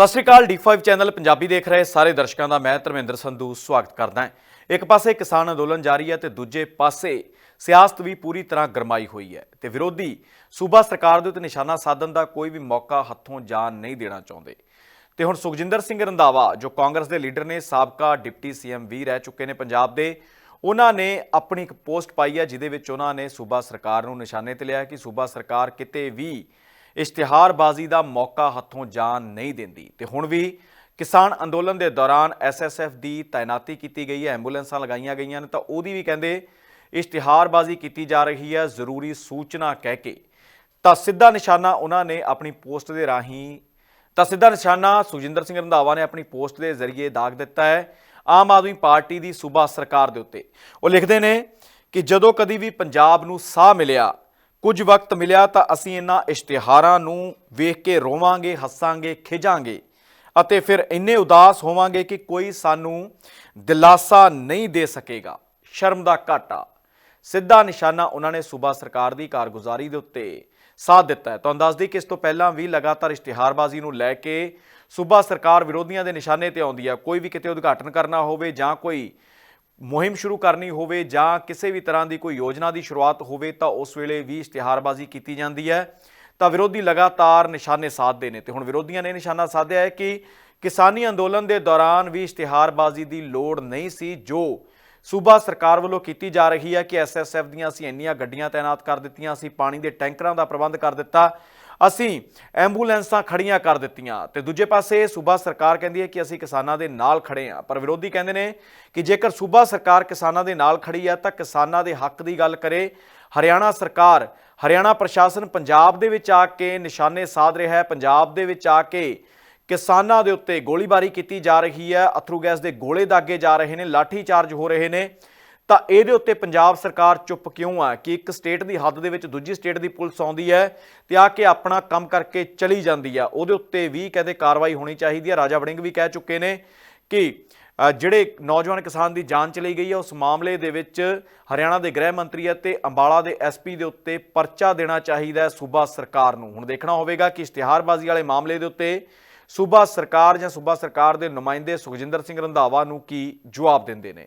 ਸਤਿ ਸ਼੍ਰੀ ਅਕਾਲ D5 channel Punjabi ਦੇਖ ਰਹੇ ਸਾਰੇ ਦਰਸ਼ਕਾਂ ਦਾ ਮੈਂ ਧਰਮਿੰਦਰ ਸੰਧੂ ਸਵਾਗਤ ਕਰਦਾ ਹਾਂ। ਇੱਕ ਪਾਸੇ ਕਿਸਾਨ ਅੰਦੋਲਨ ਜਾਰੀ ਹੈ ਤੇ ਦੂਜੇ ਪਾਸੇ ਸਿਆਸਤ ਵੀ ਪੂਰੀ ਤਰ੍ਹਾਂ ਗਰਮਾਈ ਹੋਈ ਹੈ ਤੇ ਵਿਰੋਧੀ ਸੂਬਾ ਸਰਕਾਰ ਦੇ ਉੱਤੇ ਨਿਸ਼ਾਨਾ ਸਾਧਨ ਦਾ ਕੋਈ ਵੀ ਮੌਕਾ ਹੱਥੋਂ ਜਾਣ ਨਹੀਂ ਦੇਣਾ ਚਾਹੁੰਦੇ। ਤੇ ਹੁਣ ਸੁਖਜਿੰਦਰ ਸਿੰਘ ਰੰਧਾਵਾ, ਜੋ ਕਾਂਗਰਸ ਦੇ ਲੀਡਰ ਨੇ, ਸਾਬਕਾ ਡਿਪਟੀ ਸੀਐਮ ਵੀ ਰਹਿ ਚੁੱਕੇ ਨੇ ਪੰਜਾਬ ਦੇ, ਉਹਨਾਂ ਨੇ ਆਪਣੀ ਇੱਕ ਪੋਸਟ ਪਾਈ ਹੈ, ਜਿਹਦੇ ਵਿੱਚ ਉਹਨਾਂ ਨੇ ਸੂਬਾ ਸਰਕਾਰ ਨੂੰ ਨਿਸ਼ਾਨੇ ਤੇ ਲਿਆ ਕਿ ਸੂਬਾ ਸਰਕਾਰ ਕਿਤੇ ਵੀ ਇਸ਼ਤਿਹਾਰਬਾਜ਼ੀ ਦਾ ਮੌਕਾ ਹੱਥੋਂ ਜਾਣ ਨਹੀਂ ਦਿੰਦੀ। ਤੇ ਹੁਣ ਵੀ ਕਿਸਾਨ ਅੰਦੋਲਨ ਦੇ ਦੌਰਾਨ ਐਸਐਸਐਫ ਦੀ ਤਾਇਨਾਤੀ ਕੀਤੀ ਗਈ ਹੈ, ਐਂਬੂਲੈਂਸਾਂ ਲਗਾਈਆਂ ਗਈਆਂ ਨੇ, ਤਾਂ ਉਹਦੀ ਵੀ ਕਹਿੰਦੇ ਇਸ਼ਤਿਹਾਰਬਾਜ਼ੀ ਕੀਤੀ ਜਾ ਰਹੀ ਹੈ, ਜ਼ਰੂਰੀ ਸੂਚਨਾ ਕਹਿ ਕੇ। ਤਾਂ ਸਿੱਧਾ ਨਿਸ਼ਾਨਾ ਉਹਨਾਂ ਨੇ ਆਪਣੀ ਪੋਸਟ ਦੇ ਰਾਹੀਂ, ਤਾਂ ਸਿੱਧਾ ਨਿਸ਼ਾਨਾ ਸੁਖਜਿੰਦਰ ਸਿੰਘ ਰੰਧਾਵਾ ਨੇ ਆਪਣੀ ਪੋਸਟ ਦੇ ਜ਼ਰੀਏ ਦਾਗ ਦਿੱਤਾ ਹੈ, ਆਮ ਆਦਮੀ ਪਾਰਟੀ ਦੀ ਸੂਬਾ ਸਰਕਾਰ ਦੇ ਉੱਤੇ। ਉਹ ਲਿਖਦੇ ਨੇ ਕਿ ਜਦੋਂ ਕਦੀ ਵੀ ਪੰਜਾਬ ਨੂੰ ਸਾਹ ਮਿਲਿਆ ਕੁਝ ਵਕਤ ਮਿਲਿਆ ਤਾਂ ਅਸੀਂ ਇਹਨਾਂ ਇਸ਼ਤਿਹਾਰਾਂ ਨੂੰ ਵੇਖ ਕੇ ਰੋਵਾਂਗੇ, ਹੱਸਾਂਗੇ ਖਿਜਾਂਗੇ ਅਤੇ ਫਿਰ ਇੰਨੇ ਉਦਾਸ ਹੋਵਾਂਗੇ ਕਿ ਕੋਈ ਸਾਨੂੰ ਦਿਲਾਸਾ ਨਹੀਂ ਦੇ ਸਕੇਗਾ। ਸ਼ਰਮ ਦਾ ਘਾਟਾ। ਸਿੱਧਾ ਨਿਸ਼ਾਨਾ ਉਹਨਾਂ ਨੇ ਸੂਬਾ ਸਰਕਾਰ ਦੀ ਕਾਰਗੁਜ਼ਾਰੀ ਦੇ ਉੱਤੇ ਸਾਥ ਦਿੱਤਾ ਹੈ। ਤੁਹਾਨੂੰ ਦੱਸ ਦਈਏ ਕਿ ਇਸ ਤੋਂ ਪਹਿਲਾਂ ਵੀ ਲਗਾਤਾਰ ਇਸ਼ਤਿਹਾਰਬਾਜ਼ੀ ਨੂੰ ਲੈ ਕੇ ਸੂਬਾ ਸਰਕਾਰ ਵਿਰੋਧੀਆਂ ਦੇ ਨਿਸ਼ਾਨੇ ਤੇ ਆਉਂਦੀ ਹੈ। ਕੋਈ ਵੀ ਕਿਤੇ ਉਦਘਾਟਨ ਕਰਨਾ ਹੋਵੇ ਜਾਂ ਕੋਈ ਮੁਹਿੰਮ ਸ਼ੁਰੂ ਕਰਨੀ ਹੋਵੇ ਜਾਂ ਕਿਸੇ ਵੀ ਤਰ੍ਹਾਂ ਦੀ ਕੋਈ ਯੋਜਨਾ ਦੀ ਸ਼ੁਰੂਆਤ ਹੋਵੇ ਤਾਂ ਉਸ ਵੇਲੇ ਵੀ ਇਸ਼ਤਿਹਾਰਬਾਜ਼ੀ ਕੀਤੀ ਜਾਂਦੀ ਹੈ। ਤਾਂ ਵਿਰੋਧੀ ਲਗਾਤਾਰ ਨਿਸ਼ਾਨੇ ਸਾਧਦੇ ਨੇ ਤੇ ਹੁਣ ਵਿਰੋਧੀਆਂ ਨੇ ਨਿਸ਼ਾਨਾ ਸਾਧਿਆ ਹੈ ਕਿ ਕਿਸਾਨੀ ਅੰਦੋਲਨ ਦੇ ਦੌਰਾਨ ਵੀ ਇਸ਼ਤਿਹਾਰਬਾਜ਼ੀ ਦੀ ਲੋੜ ਨਹੀਂ ਸੀ, ਜੋ ਸੂਬਾ ਸਰਕਾਰ ਵੱਲੋਂ ਕੀਤੀ ਜਾ ਰਹੀ ਹੈ ਕਿ ਐਸਐਸਐਫ ਦੀਆਂ ਅਸੀਂ ਇੰਨੀਆਂ ਗੱਡੀਆਂ ਤਾਇਨਾਤ ਕਰ ਦਿੱਤੀਆਂ, ਅਸੀਂ ਪਾਣੀ ਦੇ ਟੈਂਕਰਾਂ ਦਾ ਪ੍ਰਬੰਧ ਕਰ ਦਿੱਤਾ ਅਸੀਂ ਐਂਬੂਲੈਂਸਾਂ ਖੜੀਆਂ ਕਰ ਦਿੱਤੀਆਂ ਤੇ ਦੂਜੇ ਪਾਸੇ ਸੂਬਾ ਸਰਕਾਰ ਕਹਿੰਦੀ ਹੈ ਕਿ ਅਸੀਂ ਕਿਸਾਨਾਂ ਦੇ ਨਾਲ ਖੜੇ ਹਾਂ। ਪਰ ਵਿਰੋਧੀ ਕਹਿੰਦੇ ਨੇ ਕਿ ਜੇਕਰ ਸੂਬਾ ਸਰਕਾਰ ਕਿਸਾਨਾਂ ਦੇ ਨਾਲ ਖੜੀ ਹੈ ਤਾਂ ਕਿਸਾਨਾਂ ਦੇ ਹੱਕ ਦੀ ਗੱਲ ਕਰੇ। ਹਰਿਆਣਾ ਸਰਕਾਰ, ਹਰਿਆਣਾ ਪ੍ਰਸ਼ਾਸਨ ਪੰਜਾਬ ਦੇ ਵਿੱਚ ਆ ਕੇ ਨਿਸ਼ਾਨੇ ਸਾਧ ਰਿਹਾ ਹੈ। ਪੰਜਾਬ ਦੇ ਵਿੱਚ ਆ ਕੇ ਕਿਸਾਨਾਂ ਦੇ ਉੱਤੇ ਗੋਲੀਬਾਰੀ ਕੀਤੀ ਜਾ ਰਹੀ ਹੈ। ਅਥਰੂ ਗੈਸ ਦੇ ਗੋਲੇ ਦਾਗੇ ਜਾ ਰਹੇ ਨੇ ਲਾਠੀ ਚਾਰਜ ਹੋ ਰਹੇ ਨੇ। ਤਾਂ ਇਹਦੇ ਉੱਤੇ ਪੰਜਾਬ ਸਰਕਾਰ ਚੁੱਪ ਕਿਉਂ ਆ? ਕਿ ਇੱਕ ਸਟੇਟ ਦੀ ਹੱਦ ਦੇ ਵਿੱਚ ਦੂਜੀ ਸਟੇਟ ਦੀ ਪੁਲਿਸ ਆਉਂਦੀ ਹੈ ਤੇ ਆ ਕੇ ਆਪਣਾ ਕੰਮ ਕਰਕੇ ਚਲੀ ਜਾਂਦੀ ਆ। ਉਹਦੇ ਉੱਤੇ ਵੀ ਕਹਿੰਦੇ ਕਾਰਵਾਈ ਹੋਣੀ ਚਾਹੀਦੀ ਹੈ ਰਾਜਾ ਵੜਿੰਗ ਵੀ ਕਹਿ ਚੁੱਕੇ ਨੇ ਕਿ ਜਿਹੜੇ ਨੌਜਵਾਨ ਕਿਸਾਨ ਦੀ ਜਾਨ ਚਲੀ ਗਈ ਹੈ ਉਸ ਮਾਮਲੇ ਦੇ ਵਿੱਚ ਹਰਿਆਣਾ ਦੇ ਗ੍ਰਹਿ ਮੰਤਰੀ ਅਤੇ ਅੰਬਾਲਾ ਦੇ ਐਸਪੀ ਦੇ ਉੱਤੇ ਪਰਚਾ ਦੇਣਾ ਚਾਹੀਦਾ ਹੈ ਸੂਬਾ ਸਰਕਾਰ ਨੂੰ। ਹੁਣ ਦੇਖਣਾ ਹੋਵੇਗਾ ਕਿ ਇਸ਼ਤਿਹਾਰਬਾਜ਼ੀ ਵਾਲੇ ਮਾਮਲੇ ਦੇ ਉੱਤੇ ਸੂਬਾ ਸਰਕਾਰ ਜਾਂ ਸੂਬਾ ਸਰਕਾਰ ਦੇ ਨੁਮਾਇੰਦੇ ਸੁਖਜਿੰਦਰ ਸਿੰਘ ਰੰਧਾਵਾ ਨੂੰ ਕੀ ਜਵਾਬ ਦਿੰਦੇ ਨੇ।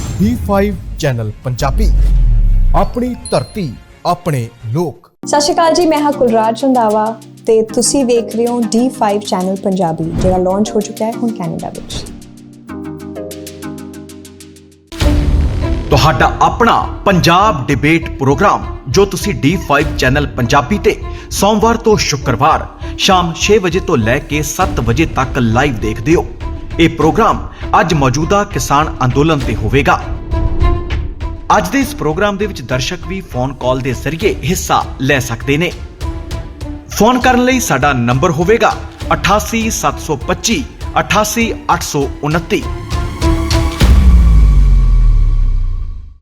D5 channel Punjabi. ਆਪਣੀ ਧਰਤੀ ਆਪਣੇ ਲੋਕ। ਸਤਿ ਸ਼੍ਰੀ ਅਕਾਲ ਜੀ ਮੈਂ ਹਾਂ ਕੁਲਰਾਜ ਰੰਧਾਵਾ ਤੇ ਤੁਸੀਂ ਵੇਖ ਰਹੇ ਹੋ D5 ਚੈਨਲ ਪੰਜਾਬੀ ਜਿਹੜਾ ਲਾਂਚ ਹੋ ਚੁੱਕਾ ਹੈ ਹੁਣ ਕੈਨੇਡਾ ਵਿੱਚ। ਤੁਹਾਡਾ ਆਪਣਾ ਪੰਜਾਬ ਡਿਬੇਟ ਪ੍ਰੋਗਰਾਮ ਜੋ ਤੁਸੀਂ D5 ਚੈਨਲ ਪੰਜਾਬੀ ਤੇ ਸੋਮਵਾਰ ਤੋਂ ਸ਼ੁੱਕਰਵਾਰ ਸ਼ਾਮ 6 ਵਜੇ ਤੋਂ ਲੈ ਕੇ 7 ਵਜੇ ਤੱਕ ਲਾਈਵ ਦੇਖਦੇ ਹੋ। ਇਹ ਪ੍ਰੋਗਰਾਮ ਅੱਜ ਮੌਜੂਦਾ ਕਿਸਾਨ ਅੰਦੋਲਨ ਤੇ ਹੋਵੇਗਾ। ਅੱਜ ਦੇ ਇਸ ਪ੍ਰੋਗਰਾਮ ਦੇ ਵਿੱਚ ਦਰਸ਼ਕ ਵੀ ਫੋਨ ਕਾਲ ਦੇ ਜ਼ਰੀਏ ਹਿੱਸਾ ਲੈ ਸਕਦੇ ਨੇ। ਫੋਨ ਕਰਨ ਲਈ ਸਾਡਾ ਨੰਬਰ ਹੋਵੇਗਾ 88725 88829